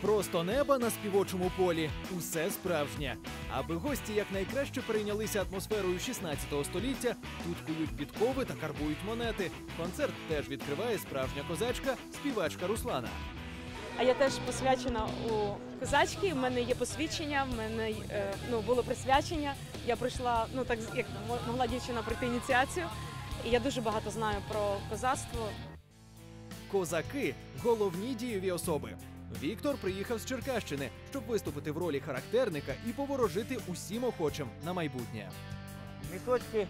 Просто неба на співочому полі усе справжнє. Аби гості якнайкраще перейнялися атмосферою 16 століття, тут кують підкови та карбують монети. Концерт теж відкриває справжня козачка, співачка Руслана. А я теж посвячена у козачки. У мене є посвідчення, в мене е, ну, було присвячення. Я пройшла, ну так як могла дівчина пройти ініціацію. І я дуже багато знаю про козацтво. Козаки головні дієві особи. Віктор приїхав з Черкащини, щоб виступити в ролі характерника і поворожити усім охочим на майбутнє. Міточки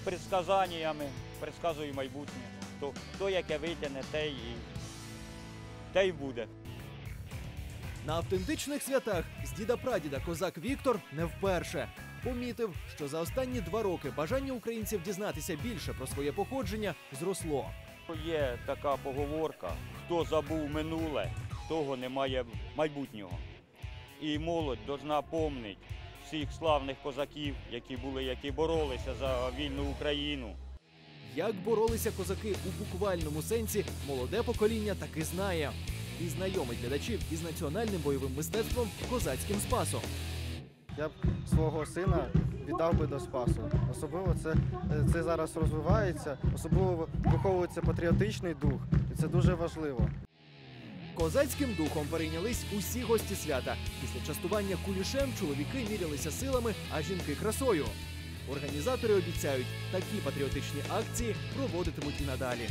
з предсказаннями, предсказую майбутнє. То, то яке витягне, те й, те й буде. На автентичних святах з діда прадіда козак Віктор не вперше. Помітив, що за останні два роки бажання українців дізнатися більше про своє походження зросло. Є така поговорка: хто забув минуле, того немає майбутнього. І молодь должна помнити всіх славних козаків, які були, які боролися за вільну Україну. Як боролися козаки у буквальному сенсі, молоде покоління таки знає. І знайомить глядачів із національним бойовим мистецтвом козацьким спасом. Я б свого сина віддав би до спасу. Особливо це, це зараз розвивається, особливо виховується патріотичний дух, і це дуже важливо. Козацьким духом перейнялись усі гості свята. Після частування кулішем чоловіки мірялися силами, а жінки красою. Організатори обіцяють, такі патріотичні акції проводитимуть і надалі.